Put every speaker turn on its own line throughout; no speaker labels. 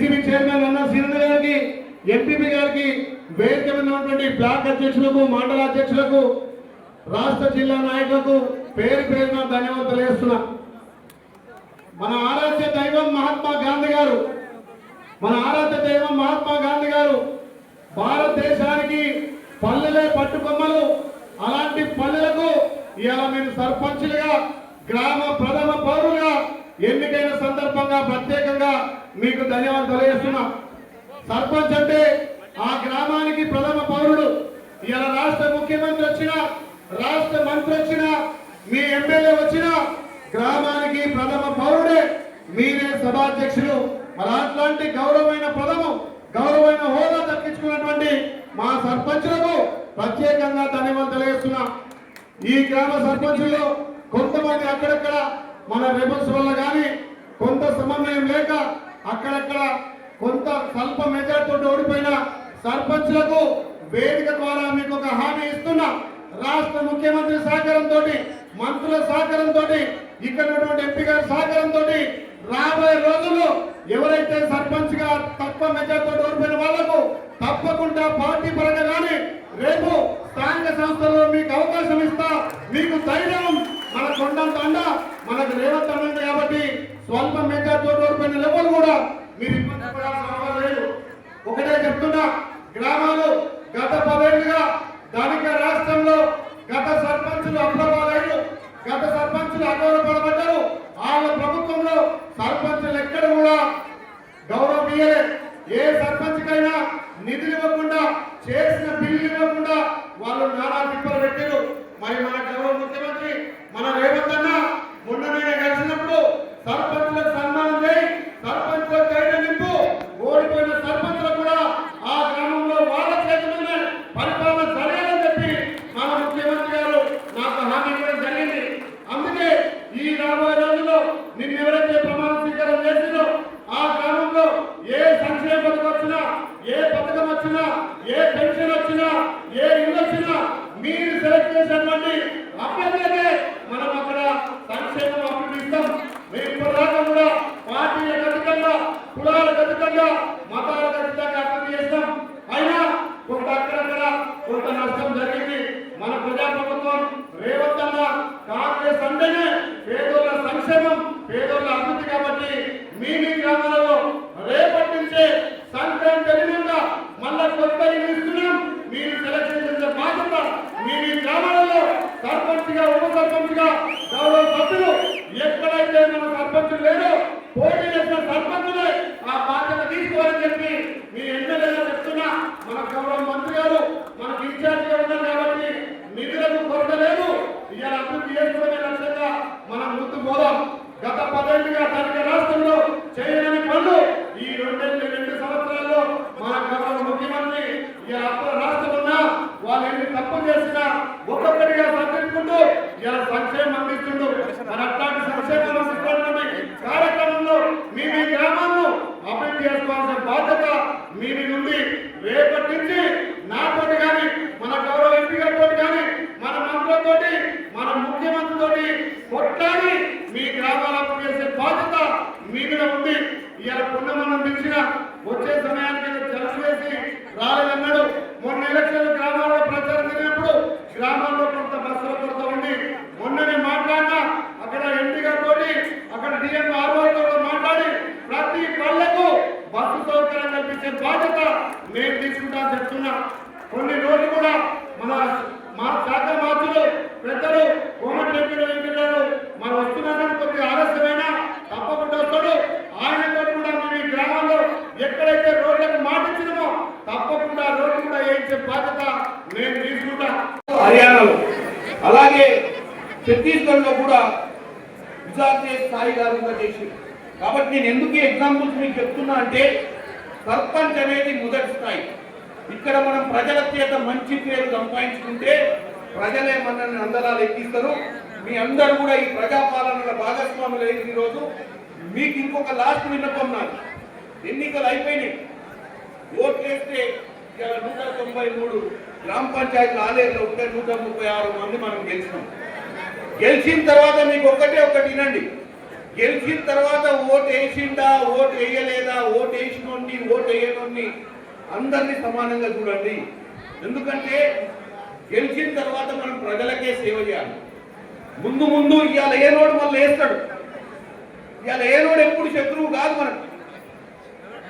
DCB chairman అన్న శ్రీధర్ గారికి MPP గారికి వేదిక మీద ఉన్నటువంటి బ్లాక్ అధ్యక్షులకు మండల అధ్యక్షులకు రాష్ట్ర జిల్లా నాయకులకు పేరు పేరున ధన్యవాదాలు తెలియజేస్తున్నా మన ఆరాధ్య దైవం మహాత్మా గాంధీ గారు మన ఆరాధ్య దైవం మహాత్మా గాంధీ గారు భారతదేశానికి పల్లెలే పట్టుకొమ్మలు అలాంటి పల్లెలకు ఇవాళ మేము సర్పంచులుగా గ్రామ ప్రథమ పౌరులుగా ఎన్నికైన సందర్భంగా ప్రత్యేకంగా మీకు ధన్యవాదాలు తెలియజేస్తున్నా. సర్పంచ్ అంటే ఆ గ్రామానికి ప్రథమ పౌరుడు. ఇలా రాష్ట్ర ముఖ్యమంత్రి వచ్చినా రాష్ట్ర మంత్రి వచ్చినా మీ ఎమ్మెల్యే వచ్చినా గ్రామానికి ప్రథమ పౌరుడే. మీరే సభాధ్యక్షులు. మరి అట్లాంటి గౌరవమైన పదము గౌరవమైన హోదా దక్కించుకున్నటువంటి మా సర్పంచులకు ప్రత్యేకంగా ధన్యవాదాలు తెలియజేస్తున్నా. ఈ గ్రామ సర్పంచుల్లో కొంతమంది అక్కడక్కడ మన రెబల్స్ వల్ల కానీ అక్కడక్కడ కొంత స్వల్ప మెజార్టీతో ఓడిపోయిన సర్పంచులకు వేదిక ద్వారా మీకు ఒక హామీ ఇస్తున్నా. రాష్ట్ర ముఖ్యమంత్రి సహకారంతో మంత్రుల సహకారంతో ఇక్కడ ఎంపీ గారి సహకారంతో రాబోయే రోజుల్లో ఎవరైతే సర్పంచ్గా తక్కువ మెజార్టీతో ఓడిపోయిన వాళ్ళకు తప్పకుండా పార్టీ పరంగా కానీ రేపు స్థానిక సంస్థల్లో మీకు అవకాశం ఇస్తా. మీకు ధైర్యం మన కొండంత అండ మనకు రేవంత్ అన్న కాబట్టి స్వల్ప మెజార్టీతో ఓడిపోయిన లెవెల్ కూడా మీరు ఇబ్బంది పడాల్సిన అవసరం లేదు. ఒకటే చెప్తున్నా గ్రామాలు గత పదేళ్ళుగా ధనిక రాష్ట్రంలో గత సర్పంచులు అప్లవాలయ్యారు గత సర్పంచులు అగౌరవపడబడ్డారు వాళ్ళ ప్రభుత్వంలో సర్పంచులు ఎక్కడ కూడా గౌరవం ఇయ్యలే ఏ సర్పంచ్కైనా నిధులు ఇవ్వకుండా చేసిన బిల్లు ఇవ్వకుండా వాళ్ళు నానా తిప్పలు పెట్టారు మరి మన గౌరవ ముఖ్యమంత్రి మన రేవంత్ అన్న మొన్ననే కలిసినప్పుడు సర్పంచులకు సన్మానం చేయి సర్పంచులకు ధైర్యం నింపు ఓడిపోయిన సర్పంచులకు కూడా ఆ గ్రామంలో వాళ్ళ చేతుల్లోనే పరిపాలన జరగాలని చెప్పి మన ముఖ్యమంత్రి గారు నాకు హామీ ఇవ్వడం జరిగింది అందుకే ఈ రాబోయే రోజుల్లో నిన్ను ఎవరైతే ప్రమాణ స్వీకారం చేసిందో ఆ గ్రామంలో ఏ సంక్షేమ పథకం వచ్చినా ఏ పథకం వచ్చినా ఏ పెన్షన్ వచ్చినా ఏ ఇల్లు వచ్చినా మీరు సెలెక్ట్ చేసినటువంటి అభ్యర్థులకే మనం అక్కడ సంక్షేమం అభివృద్ధి ఇస్తాం మేము ఇప్పటిదాకా కూడా పార్టీలకు అతీతంగా కులాలకు అతీతంగా మతాలకు అతీతంగా అభివృద్ధి చేస్తాం అయినా కొంత అక్కడక్కడ కొంత నష్టం జరిగింది మన ప్రజాప్రభుత్వం రేవంత్ అన్న కాంగ్రెస్ అంటేనే పేదోళ్ళ సంక్షేమం పేదోళ్ళ అభివృద్ధి కాబట్టి మీ మీ గ్రామాలలో రేపటి నుంచే సంక్రాంతి జరిగినాక మళ్ళా కొత్త ఇల్లు ఇస్తున్నాం మీరు సెలక్షన్ చేసిన బాధ్యత మీ మీ గ్రామాలలో సర్పంచ్గా ఉప సర్పంచ్గా గౌరవ సభ్యులు ఎక్కడైతే మన సర్పంచులు లేరో పోటీ చేసిన సర్పంచులే ఆ బాధ్యత తీసుకోవాలని చెప్పి మీ ఎమ్మెల్యేగా చెప్తున్నా మన గౌరవ మంత్రి గారు మనకి ఇన్ఛార్జిగా ఉన్నారు కాబట్టి నిధులకు కొరత లేదు ఇవాళ అభివృద్ధి చేసుకోవడమే లక్ష్యంగా మనం ముందుకు పోదాం గత పదేళ్ళుగా ధనిక రాష్ట్రంలో చేయని పనులు ఈ రెండేళ్ళు రెండు సంవత్సరాల్లో మన గౌరవ ముఖ్యమంత్రి ఇవాళ అప్పుల రాష్ట్రం ఉన్నా వాళ్ళు ఎన్ని తప్పు చేసినా ఒక్కొక్కటిగా సరిదిద్దుకుంటూ ఇలా సంక్షేమం అందిస్తుండు మరి అట్లాంటి సంక్షేమం అందిస్తున్నటువంటి కార్యక్రమంలో మీ మీ గ్రామాలను అభివృద్ధి చేసుకోవాల్సిన బాధ్యత మీ మీ నుండి రేపటి నుంచి నాతోటి కానీ మన గౌరవ ఎంపీ గారితో కానీ మన మంత్రులతోటి మన ముఖ్యమంత్రితోటి కొట్లాడి మీ గ్రామాల అభివృద్ధి చేసే బాధ్యత మీ మీద ఉంది ఇవాళ పుణ్యమనం పిలిచిన వచ్చే సమయానికి జలసి వేసి రాలేదన్నాడు మొన్న ఎలక్షన్ గ్రామాల్లో ప్రచారం జరిగినప్పుడు గ్రామాల్లో కొంత బస్సుల కొరత ఉంది మొన్ననే మాట్లాడినా అక్కడ ఎంపీ గారితో అక్కడ డిఎం ఆర్ఓతో మాట్లాడి ప్రతి పల్లెకు బస్సు సౌకర్యం కల్పించే బాధ్యత నేను తీసుకుంటా చెప్తున్నా కొన్ని రోజులు కూడా మన మా శాఖ మార్చులు పెద్దలు కోమటిరెడ్డి వెంకటరావు మన వస్తున్నారని కొద్దిగా ఆలస్యమైనా తప్పకుండా వస్తాడు ఆయనతో కూడా మేము ఈ గ్రామాల్లో ఎక్కడైతే రోడ్లకు మాటిచ్చినామో తప్పకుండా రోడ్లు కూడా వేయించే బాధ్యత నేను తీసుకుంటా
హర్యానాలో అలాగే ఛత్తీస్గఢ్లో కూడా విజాతీయ స్థాయి గారుగా చేసి కాబట్టి నేను ఎందుకు ఎగ్జాంపుల్స్ మీకు చెప్తున్నా అంటే సర్పంచ్ అనేది మొదటి స్థాయి. ఇక్కడ మనం ప్రజల చేత మంచి పేరు సంపాదించుకుంటే ప్రజలే మనల్ని అందరాలు ఎక్కిస్తారు. మీ అందరూ కూడా ఈ ప్రజాపాలనలో భాగస్వాములు అయ్యింది ఈరోజు మీకు ఇంకొక లాస్ట్ విన్నపం నాకు ఎన్నికలు అయిపోయినాయి. ఓట్లు వేస్తే నూట తొంభై మూడు గ్రామ పంచాయతీ ఆలయంలో ఉంటే నూట ముప్పై ఆరు మంది మనం గెలిచినాం. గెలిచిన తర్వాత మీకు ఒక్కటే ఒకటి వినండి. గెలిచిన తర్వాత ఓటు వేసిందా ఓటు వేయలేదా ఓటు వేసినోడిని ఓటు వేయనోడిని అందరినీ సమానంగా చూడండి. ఎందుకంటే గెలిచిన తర్వాత మనం ప్రజలకే సేవ చేయాలి. ముందు ముందు ఇవాళ ఏ రోడ్డు మళ్ళీ వేస్తాడు. ఇవాళ ఏ రోడ్డు ఎప్పుడు శత్రువు కాదు మనకు.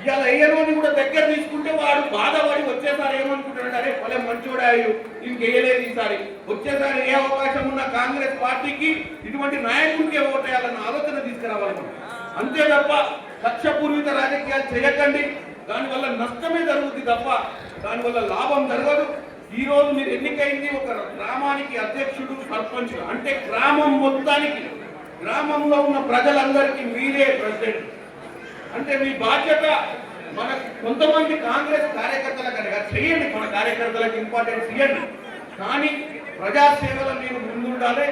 ఇవాళ అయ్యనోని కూడా దగ్గర తీసుకుంటే వాడు బాధపడి వచ్చేసారి ఏమనుకుంటున్నాడు? అరే భలే మంచోడాయు. ఇంకేయలేదు ఈసారి. వచ్చేసారి ఏ అవకాశం ఉన్న కాంగ్రెస్ పార్టీకి ఇటువంటి నాయకుడికే ఓటేయాలన్న ఆలోచన తీసుకురావాలి అంతే తప్ప లక్ష్యపూర్విత రాజకీయాలు చేయకండి. దానివల్ల నష్టమే జరుగుతుంది తప్ప దానివల్ల లాభం జరగదు. ఈ రోజు మీరు ఎన్నికైంది ఒక గ్రామానికి అధ్యక్షుడు సర్పంచ్ అంటే గ్రామం మొత్తానికి. గ్రామంలో ఉన్న ప్రజలందరికీ మీరే ప్రెసిడెంట్. అంటే మీ బాధ్యత మన కొంతమంది కాంగ్రెస్ కార్యకర్తలకు కనుక చేయండి మన కార్యకర్తలకు ఇంపార్టెన్స్ ఇవ్వండి. కానీ ప్రజాసేవలో మీరు ముందుండాలి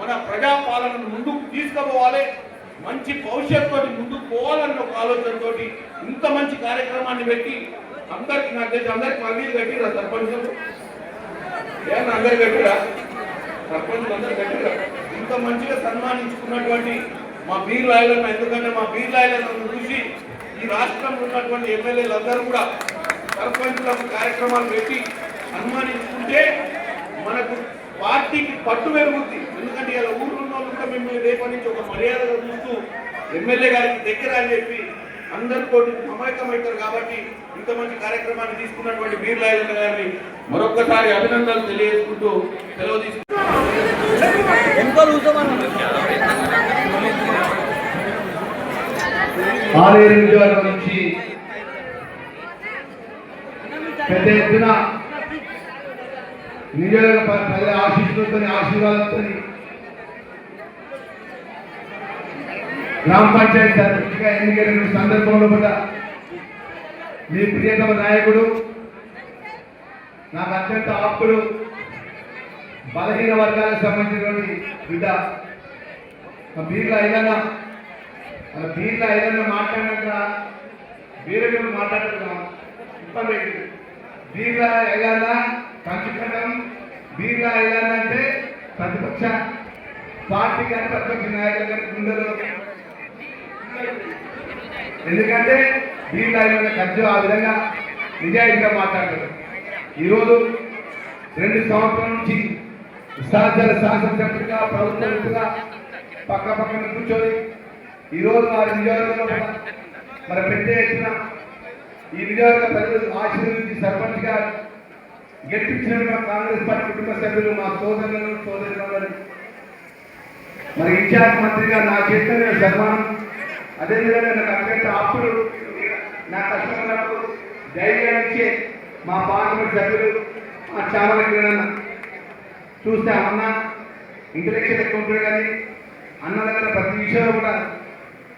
మన ప్రజాపాలనను ముందుకు తీసుకుపోవాలి మంచి భవిష్యత్తుతో ముందుకు పోవాలన్న ఒక ఆలోచనతో ఇంత మంచి కార్యక్రమాన్ని పెట్టి అందరికి నాకు తెలిసి అందరికి మళ్ళీ కట్టిరా సర్పంచులు? ఏమన్నా అందరు కట్టిరా? సర్పంచులు అందరు కట్టిరా? ఇంత మంచిగా సన్మానించుకున్నటువంటి మా బీర్ లాయలను ఎందుకంటే మా బీర్ లాయలను చూసి ఈ రాష్ట్రంలో ఉన్నటువంటి ఎమ్మెల్యేలు అందరూ కూడా సర్పంచులకు కార్యక్రమాలు పెట్టి అనుమానించుకుంటే మనకు పార్టీకి పట్టు పెరుగుద్ది. ఎందుకంటే ఇలా ఊర్లో ఉన్న వాళ్ళు కూడా మిమ్మల్ని రేపటి నుంచి ఒక మర్యాదగా చూస్తూ ఎమ్మెల్యే గారికి దగ్గర అని చెప్పి అందరితో మమేకమవుతారు కాబట్టి ఇంత మంచి కార్యక్రమాన్ని తీసుకున్నటువంటి బీర్ లాయన గారిని మరొక్కసారి అభినందనలు తెలియజేసుకుంటూ సెలవు తీసుకుంటూ
ఆలేరు నియోజకవర్గం నుంచి పెద్ద ఎత్తున నియోజక ప్రజల ఆశీస్సులతో ఆశీర్వాదంతో గ్రామ పంచాయతీ అధ్యక్షుడిగా ఎన్నికైన సందర్భంలో కూడా మీ ప్రియతమ నాయకుడు నాకు అత్యంత ఆప్తుడు బలహీన వర్గాలకు సంబంధించినటువంటి బిడ్డ బీర్ల అయినా మన దీంట్లో ఏదైనా మాట్లాడినాక వేరే మాట్లాడుతున్నాం ఇబ్బంది దీంట్లో ఏదైనా పంచుకోవడం దీంట్లో ఏదైనా అంటే ప్రతిపక్ష పార్టీ కానీ ప్రతిపక్ష నాయకులు కానీ ఉండదు. ఎందుకంటే దీంట్లో ఏదైనా ఖర్చు ఆ విధంగా నిజాయితీగా మాట్లాడతారు ఈరోజు రెండు సంవత్సరాల నుంచి సహచర శాసనసభ్యులుగా ప్రభుత్వ పక్క పక్కన కూర్చొని ఈ రోజు వారి నియోజకవర్గంలో కూడా మన పెద్ద ఎత్తున ఈ నియోజక ప్రజలు ఆశీర్వదించి సర్పంచ్గా గెలిపించిన మా కాంగ్రెస్ పార్టీ కుటుంబ సభ్యులు మా సోదరులను సోదరులందరూ మరి ఇన్ఛార్జ్ మంత్రిగా నా చేతిలో సన్మానం. అదేవిధంగా నాకు అత్యంత ఆప్తులు నా కష్టపడినప్పుడు ధైర్యం ఇచ్చే మా పార్లమెంట్ సభ్యులు మా చామల చూస్తే అన్న ఇంటలెక్చువల్ ఎక్కువ ఉంటాడు కానీ అన్న దగ్గర ప్రతి విషయంలో కూడా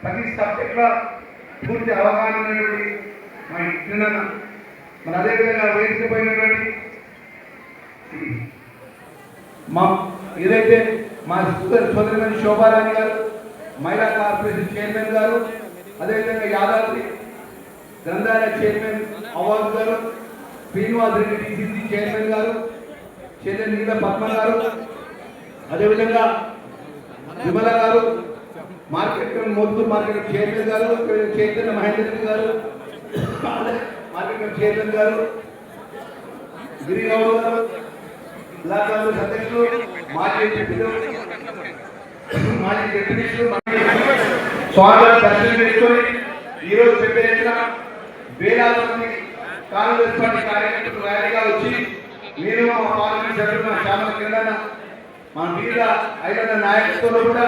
ప్రతి సబ్జెక్ట్లో పూర్తి అవగాహన ఉన్నటువంటి మా ఇంటిన మరి అదేవిధంగా వేదిక పోయినటువంటి మా ఏదైతే మా సోదరి సోదరిమణి శోభారాణి గారు మహిళా కార్పొరేషన్ చైర్మన్ గారు అదేవిధంగా యాదాద్రి గ్రంథాలయ చైర్మన్ అవార్డు గారు శ్రీనివాస్ రెడ్డి డిసిసి చైర్మన్ గారు చైర్మన్ నీల పద్మ గారు అదేవిధంగా విమల గారు మార్కెట్ మోత్తూరు మార్కెట్ చైర్మన్ గారు చైతన్య మహేంద్ర గారు మార్కెట్ చైర్మన్ గారు గిరిగౌడ్ గారు బ్లాక్ కాంగ్రెస్ అధ్యక్షులు మాజీ ఎంపీలు మాజీ డిప్యూటీలు స్వాగతం దర్శనం చేసుకొని ఈరోజు పెద్ద వేలాది మంది కాంగ్రెస్ పార్టీ కార్యకర్తలు ర్యాలీగా వచ్చి మీరు మా పార్లమెంట్ సభ్యులు మా శ్యామల కింద మా మీద ఐదు నాయకత్వంలో కూడా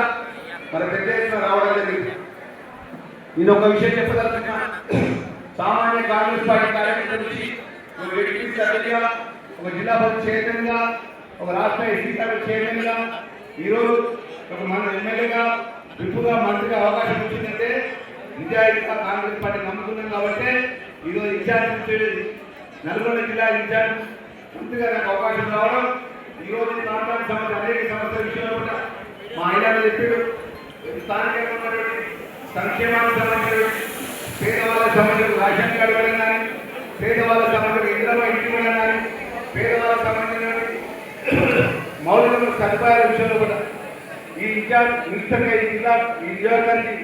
మన పెద్ద ఎత్తున రావడం జరిగింది. ఇది ఒక విషయం చెప్పదలుచుకున్నా. సామాన్య కాంగ్రెస్ పార్టీ కార్యకర్త నుంచి ఒక వ్యక్తి సభ్యుడిగా ఒక జిల్లా పరిషత్ చైర్మన్గా ఒక రాష్ట్ర ఎస్సీ సభ చైర్మన్గా ఈరోజు ఒక మన ఎమ్మెల్యేగా విప్పుగా మంత్రిగా అవకాశం వచ్చిందంటే నిజాయితీగా కాంగ్రెస్ పార్టీ నమ్ముతున్నాం కాబట్టి ఈరోజు ఇన్ఛార్జ్ ఇచ్చేది నల్గొండ జిల్లా ఇన్ఛార్జ్ మంత్రిగా నాకు అవకాశం రావడం ఈరోజు ప్రాంతానికి సంబంధించి అనేక సమస్యల విషయంలో కూడా మా ఆయన చెప్పాడు. స్థానికంగా ఉన్నటువంటి సంక్షేమానికి సంబంధించిన పేదవాళ్ళ సంబంధించిన రేషన్ కార్డు ఇవ్వడం కానీ పేదవాళ్ళ సంబంధించిన ఇంద్రమ ఇంటి ఇవ్వడం కానీ పేదవాళ్ళ సంబంధించిన మౌలిక సదుపాయాల విషయంలో కూడా ఈ ఇన్ఛార్జ్ నిశ్చితంగా ఈ జిల్లా ఈ నియోజకానికి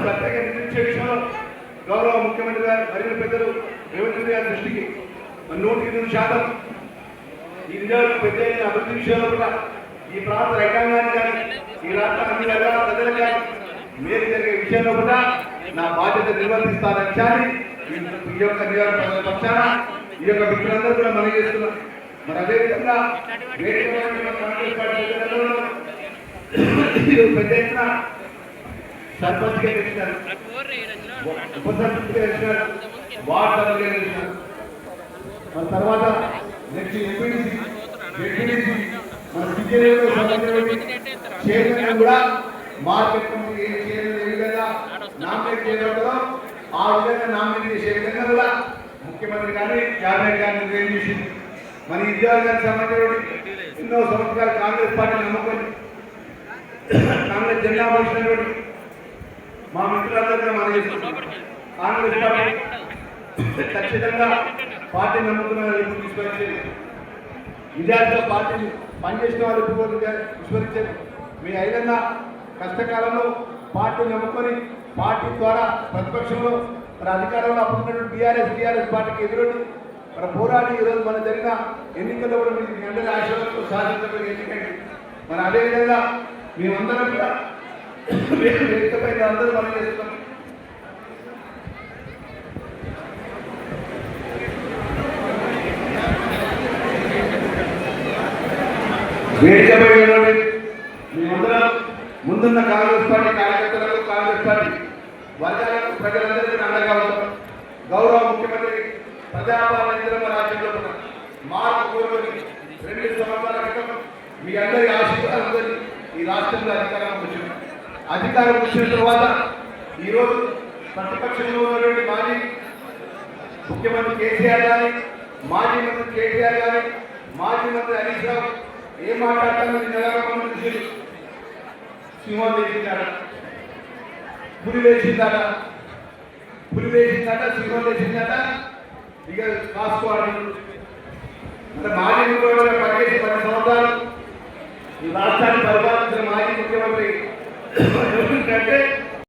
ప్రత్యేక నిధులిచ్చే విషయంలో గౌరవ ముఖ్యమంత్రి గారు మరియు పెద్దలు రేవంత్ రెడ్డి గారి దృష్టికి నూటికి శాతం ఈ నియోజకవర్గం పెద్ద అభివృద్ధి విషయంలో కూడా ఈ ప్రాంత రైతాంగాన్ని కానీ ఈ రాష్ట్ర మేలు జరిగే విషయంలో కూడా నా బాధ్యత నిర్వర్తిస్తానని విషయాన్ని ఈ- ఈ యొక్క నియోజకవర్గ పక్షాన ఈ యొక్క మిత్రులందరూ కూడా మనం చేస్తున్నాం మరి అదేవిధంగా పెద్ద ఎత్తున సర్పంచ్ గెలిచినారు ఉప గెలిచినారు వార్డు గెలిచినారు మన తర్వాత నెక్స్ట్ ఎంపీడీసీ ఎంపీడీసీ మన సిద్ధిరేవులో చైర్మన్ కూడా మార్కెట్ కమిటీ చైర్మన్ ఏ విధంగా నామినేట్ ఆ విధంగా నామినేట్ చేసే విధంగా కూడా ముఖ్యమంత్రి గారిని క్యాబినెట్ గారిని నిర్ణయం చేసింది మన ఈ ఉద్యోగానికి సంబంధించినటువంటి ఎన్నో సంవత్సరాలు కాంగ్రెస్ పార్టీ నమ్ముకొని కాంగ్రెస్ జెండా మోసినటువంటి మా మిత్రులందరూ మన మనం చేస్తున్నాం కాంగ్రెస్ పార్టీ ఖచ్చితంగా పార్టీ నమ్ముకున్న వాళ్ళు ఎప్పుడు విస్మరించేది విద్యార్థుల పార్టీని పనిచేసిన వాళ్ళు ఎప్పుడు విస్మరించారు మీ ఐదన్న కష్టకాలంలో పార్టీ నమ్ముకొని పార్టీ ద్వారా ప్రతిపక్షంలో మన అధికారంలో అప్పుడున్నటువంటి టీఆర్ఎస్ టీఆర్ఎస్ పార్టీకి ఎదురొని మన పోరాడి ఈరోజు మన జరిగిన ఎన్నికల్లో కూడా మీకు మీ అందరి ఆశీర్వాదంతో సాధించబడిన ఎన్నికండి మరి అదేవిధంగా మేమందరం కూడా వేదికపై అందరూ మనం చేస్తున్నాం. వేదికపై ముందున్న కాంగ్రెస్ పార్టీ కార్యకర్తలకు కాంగ్రెస్ పార్టీ వర్గాలకు ప్రజలందరికీ అండగా ఉంటాం. గౌరవ ముఖ్యమంత్రి ప్రజాపాలన ఇంద్రమ రాజ్యంలో ఉన్న మార్పు కోరుకొని రెండు సంవత్సరాల క్రితం మీ అందరి ఆశీర్వాదంతో ఈ రాష్ట్రంలో అధికారం వచ్చింది. అధికారం వచ్చిన తర్వాత ఈరోజు ప్రతిపక్షంలో ఉన్నటువంటి మాజీ ముఖ్యమంత్రి కేసీఆర్ కానీ మాజీ మంత్రి కేటీఆర్ కానీ మాజీ మంత్రి హరీష్ రావు ఏం మాట్లాడతారో నిలబడకుండా చూసి సింహం లేచిందట. పులి లేచిందట. పులి లేచిందట సింహం లేచిందట. ఇక కాసుకోవాలి అంటే మాజీ ముఖ్యమంత్రి పనిచేసి పది సంవత్సరాలు. ఈ రాష్ట్రాన్ని పరిపాలించిన మాజీ ముఖ్యమంత్రి ఎవరికంటే